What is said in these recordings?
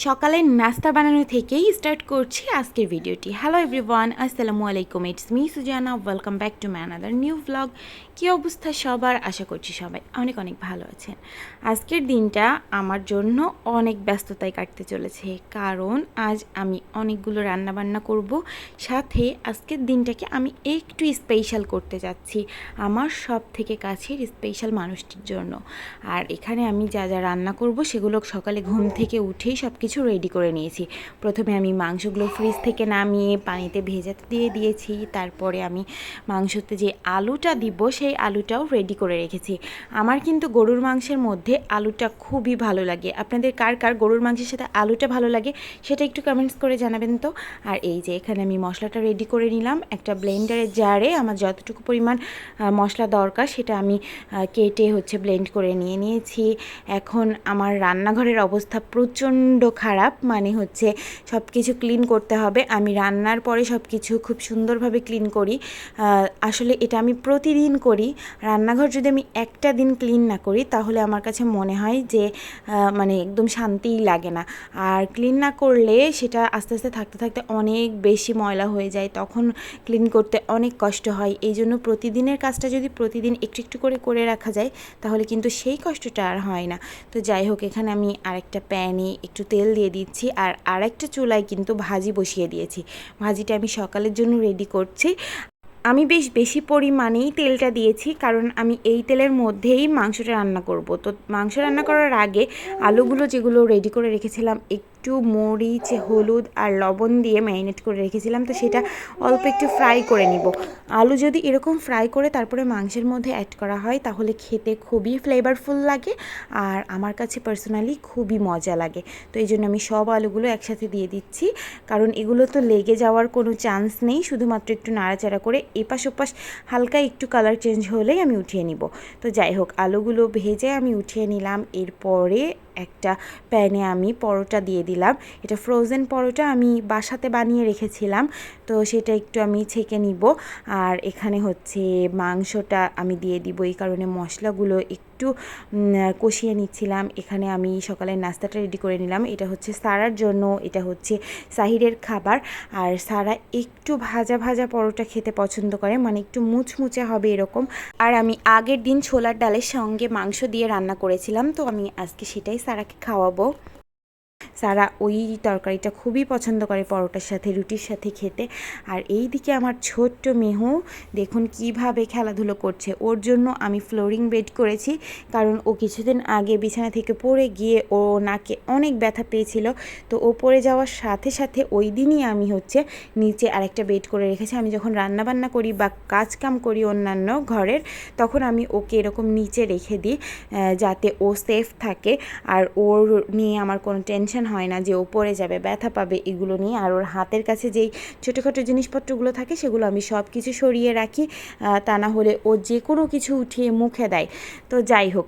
সকালের নাস্তা বানানো থেকেই স্টার্ট করছি আজকের ভিডিওটি। হ্যালো এভরিওয়ান আসসালামু আলাইকুম it's me Sujana welcome back to man other new blog কী অবস্থা সবার? আশা করছি সবাই অনেক অনেক ভালো আছেন। আজকের দিনটা আমার জন্য অনেক ব্যস্ততায় কাটতে চলেছে, কারণ আজ আমি অনেকগুলো রান্না বান্না করব। সাথে আজকের দিনটাকে আমি একটু স্পেশাল করতে যাচ্ছি আমার সব থেকে কাছের স্পেশাল মানুষটির জন্য। আর এখানে আমি যা যা রান্না করব সেগুলো সকালে ঘুম থেকে উঠেই সব কিছু রেডি করে নিয়েছি। প্রথমে আমি মাংসগুলো ফ্রিজ থেকে নামিয়ে পানিতে ভেজাতে দিয়ে দিয়েছি। তারপরে আমি মাংসতে যে আলুটা দিব, সেই আলুটাও রেডি করে রেখেছি। আমার কিন্তু গরুর মাংসের মধ্যে আলুটা খুবই ভালো লাগে। আপনাদের কার কার গরুর মাংসের সাথে আলুটা ভালো লাগে, সেটা একটু কমেন্টস করে জানাবেন তো। আর এই যে এখানে আমি মশলাটা রেডি করে নিলাম। একটা ব্লেন্ডারের জারে আমার যতটুকু পরিমাণ মশলা দরকার, সেটা আমি কেটে হচ্ছে ব্লেন্ড করে নিয়ে নিয়েছি। এখন আমার রান্নাঘরের অবস্থা প্রচণ্ড খারাপ মানে হচ্ছে সব কিছু ক্লিন করতে হবে। আমি রান্নার পরে সব কিছু খুব সুন্দরভাবে ক্লিন করি। আসলে এটা আমি প্রতিদিন করি। রান্নাঘর যদি আমি একটা দিন ক্লিন না করি, তাহলে আমার কাছে মনে হয় যে মানে একদম শান্তিই লাগে না। আর ক্লিন না করলে সেটা আস্তে আস্তে থাকতে থাকতে অনেক বেশি ময়লা হয়ে যায়। তখন ক্লিন করতে অনেক কষ্ট হয়। এই জন্য প্রতিদিনের কাজটা যদি প্রতিদিন একটু একটু করে করে রাখা যায়, তাহলে কিন্তু সেই কষ্টটা আর হয় না। তো যাই হোক, এখানে আমি আরেকটা প্যানে একটু তেল দিয়ে দিচ্ছি আর আরেকটা চুলায় কিন্তু ভাজি বসিয়ে দিয়েছি। ভাজিটা আমি সকালের জন্য রেডি করছি। আমি বেশ বেশি পরিমাণেই তেলটা দিয়েছি কারণ আমি এই তেলের মধ্যেই মাংসটা রান্না করব। তো মাংস রান্না করার আগে আলুগুলো যেগুলো রেডি করে রেখেছিলাম একটু মরিচ, হলুদ আর লবণ দিয়ে ম্যারিনেট করে রেখেছিলাম, তো সেটা অল্প একটু ফ্রাই করে নিব। আলু যদি এরকম ফ্রাই করে তারপরে মাংসের মধ্যে অ্যাড করা হয়, তাহলে খেতে খুবই ফ্লেভারফুল লাগে আর আমার কাছে পার্সোনালি খুবই মজা লাগে। তো এই জন্য আমি সব আলুগুলো একসাথে দিয়ে দিচ্ছি, কারণ এগুলো তো লেগে যাওয়ার কোনো চান্স নেই, শুধুমাত্র একটু নাড়াচাড়া করে এপাশ ওপাশ হালকা একটু কালার চেঞ্জ হলেই আমি উঠিয়ে নিব। তো যাই হোক, আলুগুলো ভেজে আমি উঠিয়ে নিলাম, এরপরে একটা প্যানে আমি পরোটা দিয়ে দিলাম। এটা ফ্রোজেন পরোটা আমি বাসাতে বানিয়ে রেখেছিলাম, তো সেটা একটু আমি ছেঁকে নিব। আর এখানে হচ্ছে মাংসটা আমি দিয়ে দিব, এই কারণে মশলাগুলো একটু কষিয়ে নিচ্ছিলাম। এখানে আমি সকালের নাস্তাটা রেডি করে নিলাম। এটা হচ্ছে সারার জন্য, এটা হচ্ছে সাহিরের খাবার। আর সারা একটু ভাজা ভাজা পরোটা খেতে পছন্দ করে মানে একটু মুচমুচে হবে এরকম। আর আমি আগের দিন ছোলার ডালের সঙ্গে মাংস দিয়ে রান্না করেছিলাম, তো আমি আজকে সেটাই সারাকে খাওয়াবো। সারা ওই তরকারিটা খুবই পছন্দ করে পরোটার সাথে, রুটির সাথে খেতে। আর এই দিকে আমার ছোট্ট মেহু, দেখুন কীভাবে খেলাধুলো করছে। ওর জন্য আমি ফ্লোরিং বেড করেছি, কারণ ও কিছুদিন আগে বিছানা থেকে পড়ে গিয়ে ও নাকে অনেক ব্যথা পেয়েছিল। তো ও পড়ে যাওয়ার সাথে সাথে ওই দিনই আমি হচ্ছে নিচে আরেকটা বেড করে রেখেছি। আমি যখন রান্না বান্না করি বা কাজ কাম করি অন্যান্য ঘরের, তখন আমি ওকে এরকম নিচে রেখে দিই যাতে ও সেফ থাকে। আর ওর নিয়ে আমার কোনো টেনশন হয় না যে ও পড়ে যাবে, ব্যথা পাবে, এগুলো নিয়ে। আর ওর হাতের কাছে যেই ছোটোখাটো জিনিসপত্রগুলো থাকে, সেগুলো আমি সব কিছু সরিয়ে রাখি। তা না হলে ও যে কোনো কিছু উঠিয়ে মুখে দেয়। তো যাই হোক,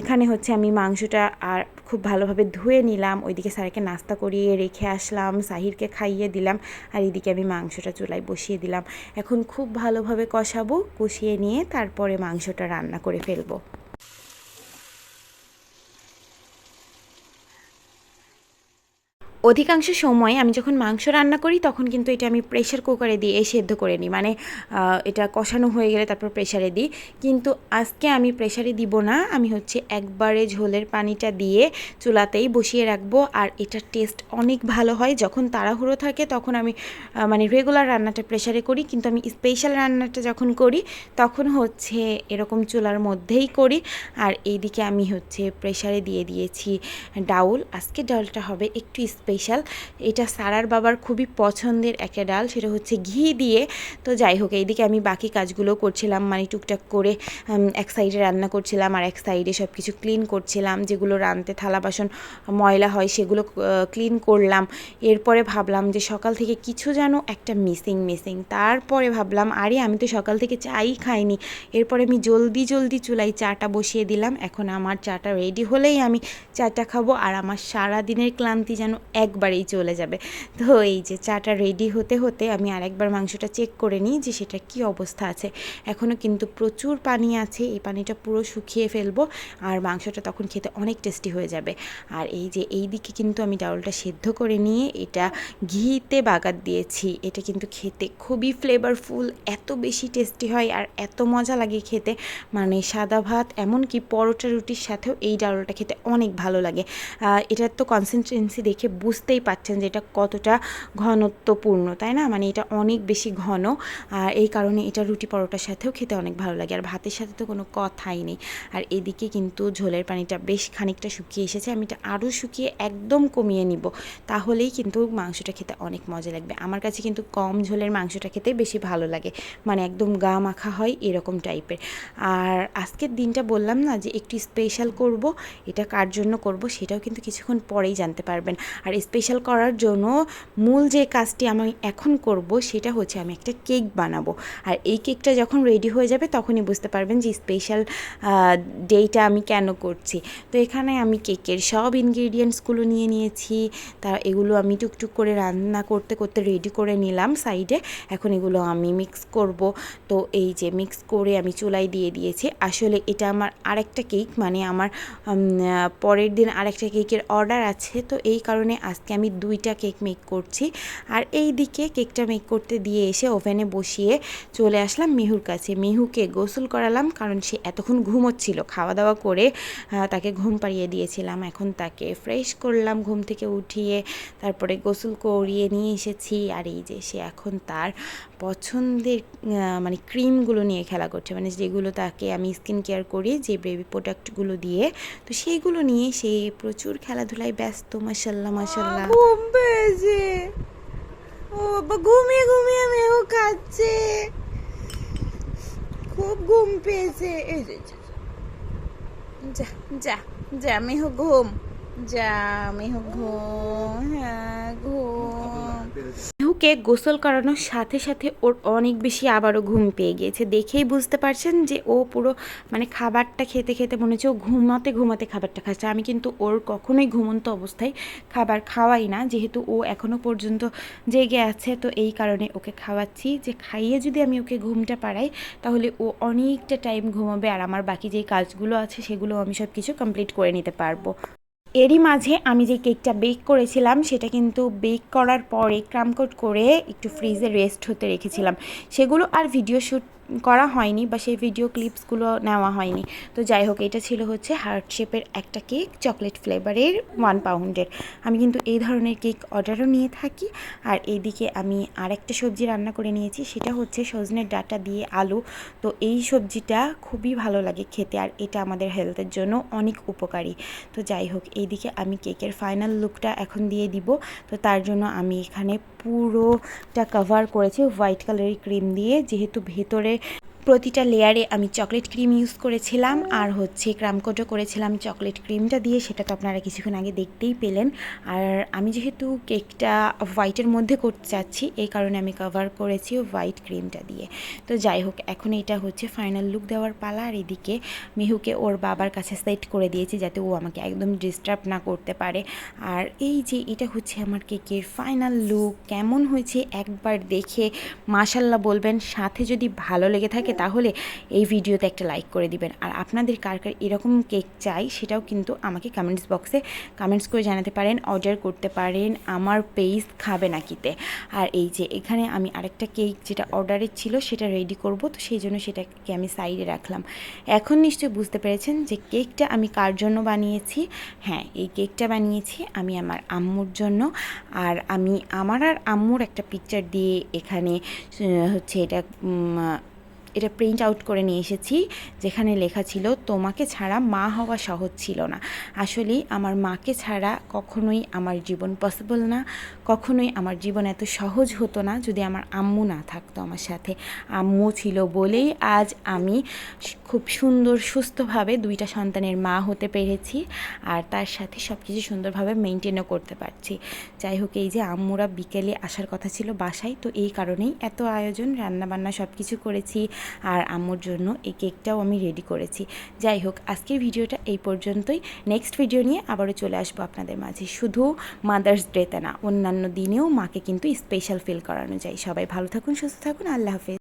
এখানে হচ্ছে আমি মাংসটা আর খুব ভালোভাবে ধুয়ে নিলাম। ওইদিকে স্যারকে নাস্তা করিয়ে রেখে আসলাম, সাহিরকে খাইয়ে দিলাম, আর এদিকে আমি মাংসটা চুলায় বসিয়ে দিলাম। এখন খুব ভালোভাবে কষাবো, কষিয়ে নিয়ে তারপরে মাংসটা রান্না করে ফেলব। অধিকাংশ সময় আমি যখন মাংস রান্না করি, তখন কিন্তু এটা আমি প্রেশার কুকারে দিয়ে সেদ্ধ করে নিই। মানে এটা কষানো হয়ে গেলে তারপর প্রেশারে দিই। কিন্তু আজকে আমি প্রেশারে দিব না। আমি হচ্ছে একবারে ঝোলের পানিটা দিয়ে চুলাতেই বসিয়ে রাখব। আর এটার টেস্ট অনেক ভালো হয়। যখন তাড়াহুড়ো থাকে, তখন আমি মানে রেগুলার রান্নাটা প্রেশারে করি। কিন্তু আমি স্পেশাল রান্নাটা যখন করি, তখন হচ্ছে এরকম চুলার মধ্যেই করি। আর এইদিকে আমি হচ্ছে প্রেশারে দিয়ে দিয়েছি ডাউল। আজকে ডালটা হবে একটু স্পেশাল এটা সারার বাবার খুবই পছন্দের একটা ডাল, সেটা হচ্ছে ঘি দিয়ে। তো যাই হোক, এইদিকে আমি বাকি কাজগুলো করছিলাম মানে টুকটাক করে এক সাইডে রান্না করছিলাম আর এক সাইডে সব কিছু ক্লিন করছিলাম। যেগুলো রানতে থালা বাসন, ময়লা হয়, সেগুলো ক্লিন করলাম। এরপরে ভাবলাম যে সকাল থেকে কিছু যেন একটা মিসিং মিসিং তারপরে ভাবলাম, আরে আমি তো সকাল থেকে চাই খাইনি। এরপরে আমি জলদি জলদি চুলায় চাটা বসিয়ে দিলাম। এখন আমার চাটা রেডি হলেই আমি চাটা খাব। আর আমার সারা দিনের ক্লান্তি যেন একবারেই চলে যাবে। তো এই যে চাটা রেডি হতে হতে আমি আরেকবার মাংসটা চেক করে নিই যে সেটা কি অবস্থা আছে। এখনও কিন্তু প্রচুর পানি আছে, এই পানিটা পুরো শুকিয়ে ফেলব আর মাংসটা তখন খেতে অনেক টেস্টি হয়ে যাবে। আর এই যে এই দিকে কিন্তু আমি ডাউলটা সেদ্ধ করে নিয়ে এটা ঘিতে বাগার দিয়েছি। এটা কিন্তু খেতে খুবই ফ্লেভারফুল এত বেশি টেস্টি হয় আর এত মজা লাগে খেতে। মানে সাদা ভাত, এমনকি পরোটা রুটির সাথেও এই ডাউলটা খেতে অনেক ভালো লাগে। এটার তো কনসিস্টেন্সি দেখে বুঝতেই পাচ্ছেন যে এটা কতটা ঘনত্বপূর্ণ, তাই না? মানে এটা অনেক বেশি ঘন, আর এই কারণে এটা রুটি পরোটার সাথেও খেতে অনেক ভালো লাগে। আর ভাতের সাথে তো কোনো কথাই নেই। আর এদিকে কিন্তু ঝোলের পানিটা বেশ খানিকটা শুকিয়ে এসেছে। আমি এটা আরও শুকিয়ে একদম কমিয়ে নিব। তাহলেই কিন্তু মাংসটা খেতে অনেক মজা লাগবে। আমার কাছে কিন্তু কম ঝোলের মাংসটা খেতে বেশি ভালো লাগে। মানে একদম গা মাখা হয় এরকম টাইপের। আর আজকের দিনটা বললাম না যে একটু স্পেশাল করব। এটা কার জন্য করব সেটাও কিন্তু কিছুক্ষণ পরেই জানতে পারবেন। আর স্পেশাল করার জন্য মূল যে কাজটি আমি এখন করব, সেটা হচ্ছে আমি একটা কেক বানাবো। আর এই কেকটা যখন রেডি হয়ে যাবে, তখনই বুঝতে পারবেন যে স্পেশাল ডেটা আমি কেন করছি। তো এখানে আমি কেকের সব ইনগ্রিডিয়েন্টসগুলো নিয়ে নিয়েছি। তা এগুলো আমি টুকটুক করে রান্না করতে করতে রেডি করে নিলাম সাইডে এখন এগুলো আমি মিক্স করব। তো এই যে মিক্স করে আমি চুলাই দিয়ে দিয়েছি। আসলে এটা আমার আরেকটা কেক মানে আমার পরের দিন আরেকটা কেকের অর্ডার আছে। তো এই কারণে আজকে আমি দুইটা কেক মেক করছি। আর এই দিকে কেকটা মেক করতে দিয়ে এসে ওভেনে বসিয়ে চলে আসলাম মিহুর কাছে। মিহুকে গোসল করালাম কারণ সে এতক্ষণ ঘুমোচ্ছিল। খাওয়া দাওয়া করে তাকে ঘুম পাড়িয়ে দিয়েছিলাম। এখন তাকে ফ্রেশ করলাম ঘুম থেকে উঠিয়ে, তারপরে গোসল করিয়ে নিয়ে এসেছি। আর এই যে সে এখন তার পছন্দের মানে ক্রিমগুলো নিয়ে খেলা করছে। মানে যেগুলো তাকে আমি স্কিন কেয়ার করি যে বেবি প্রোডাক্টগুলো দিয়ে। তো সেইগুলো নিয়ে সে প্রচুর খেলাধুলায় ব্যস্ত মাসাল্লাহ মাসাল্লাহ ঘুম পেয়েছে। ও ঘুমিয়ে ঘুমিয়ে মেয়েও খাচ্ছে খুব ঘুম পেয়েছে। এই যা, যা যা যা মেহ ঘুম। যা মেহ ঘুম। হ্যাঁ ঘুম। মিহুকে গোসল করানোর সাথে সাথে ওর অনেক বেশি আবারও ঘুম পেয়ে গিয়েছে। দেখেই বুঝতে পারছেন যে ও পুরো মানে খাবারটা খেতে খেতে মনে হচ্ছে ও ঘুমাতে ঘুমাতে খাবারটা খাচ্ছে। আমি কিন্তু ওর কখনোই ঘুমন্ত অবস্থায় খাবার খাওয়াই না। যেহেতু ও এখনও পর্যন্ত জেগে আছে, তো এই কারণে ওকে খাওয়াচ্ছি যে খাইয়ে যদি আমি ওকে ঘুমটা পাড়াই, তাহলে ও অনেকটা টাইম ঘুমাবে আর আমার বাকি যেই কাজগুলো আছে সেগুলো আমি সব কিছু কমপ্লিট করে নিতে পারব। এরই মাঝে আমি যে কেকটা বেক করেছিলাম, সেটা কিন্তু বেক করার পরে ক্রামকোট করে একটু ফ্রিজে রেস্ট হতে রেখেছিলাম। সেগুলো আর ভিডিও শ্যুট করা হয়নি বা সেই ভিডিও ক্লিপসগুলো নেওয়া হয়নি। তো যাই হোক, এটা ছিল হচ্ছে হার্ট শেপের একটা কেক চকলেট ফ্লেভারের ওয়ান পাউন্ডের আমি কিন্তু এই ধরনের কেক অর্ডারও নিয়ে থাকি। আর এইদিকে আমি আরেকটা সবজি রান্না করে নিয়েছি, সেটা হচ্ছে সজনের ডাটা দিয়ে আলু। তো এই সবজিটা খুবই ভালো লাগে খেতে, আর এটা আমাদের হেলথের জন্য অনেক উপকারী। তো যাই হোক, এইদিকে আমি কেকের ফাইনাল লুকটা এখন দিয়ে দিব। তো তার জন্য আমি এখানে পুরোটা কাভার করেছে হোয়াইট কালারের ক্রিম দিয়ে। যেহেতু ভেতরে প্রতিটা লেয়ারে আমি চকলেট ক্রিম ইউজ করেছিলাম, আর হচ্ছে ক্রামকোটও করেছিলাম। চকলেট ক্রিমটা দিয়ে সেটা তো আপনারা কিছুক্ষণ আগে দেখতেই পেলেন। আর আমি যেহেতু কেকটা হোয়াইটের মধ্যে করতে চাচ্ছি, এই কারণে আমি কভার করেছি হোয়াইট ক্রিমটা দিয়ে। তো যাই হোক, এখন এটা হচ্ছে ফাইনাল লুক দেওয়ার পালা। আর এদিকে মিহুকে ওর বাবার কাছে সেট করে দিয়েছি যাতে ও আমাকে একদম ডিস্টার্ব না করতে পারে। আর এই যে এটা হচ্ছে আমার কেকের ফাইনাল লুক কেমন হয়েছে একবার দেখে মাশাল্লাহ বলবেন। সাথে যদি ভালো লেগে থাকে তাহলে এই ভিডিওতে একটা লাইক করে দিবেন। আর আপনাদের কার কার এরকম কেক চাই সেটাও কিন্তু আমাকে কমেন্টস বক্সে কমেন্টস করে জানাতে পারেন অর্ডার করতে পারেন, আমার পেজ খাবে নাকিতে। আর এই যে এখানে আমি আরেকটা কেক যেটা অর্ডারের ছিল সেটা রেডি করব, তো সেই জন্য সেটাকে আমি সাইডে রাখলাম। এখন নিশ্চয়ই বুঝতে পেরেছেন যে কেকটা আমি কার জন্য বানিয়েছি? হ্যাঁ এই কেকটা বানিয়েছি আমি আমার আম্মুর জন্য। আর আমি আমার আর আম্মুর একটা পিকচার দিয়ে এখানে হচ্ছে এটা এটা প্রিন্ট আউট করে নিয়ে এসেছি, যেখানে লেখা ছিল, তোমাকে ছাড়া মা হওয়া সহজ ছিল না। আসলে আমার মাকে ছাড়া কখনোই আমার জীবন পসিবল না। কখনোই আমার জীবন এত সহজ হতো না যদি আমার আম্মু না থাকতো আমার সাথে। আম্মু ছিল বলেই আজ আমি খুব সুন্দর, সুস্থভাবে দুইটা সন্তানের মা হতে পেরেছি আর তার সাথে সব কিছু সুন্দরভাবে মেনটেনও করতে পারছি। যাই হোক, এই যে আম্মুরা বিকেলে আসার কথা ছিল বাসায়, তো এই কারণেই এত আয়োজন, রান্নাবান্না সব কিছু করেছি। আর আম্মুর জন্য এই কেকটাও আমি রেডি করেছি। যাই হোক, আজকের ভিডিওটা এই পর্যন্তই। নেক্সট ভিডিও নিয়ে আবারও চলে আসব আপনাদের মাঝে। শুধু মাদার্স ডেতে না, অন্যান্য দিনেও মাকে কিন্তু স্পেশাল ফিল করানো যায়। সবাই ভালো থাকুন, সুস্থ থাকুন। আল্লাহ হাফেজ।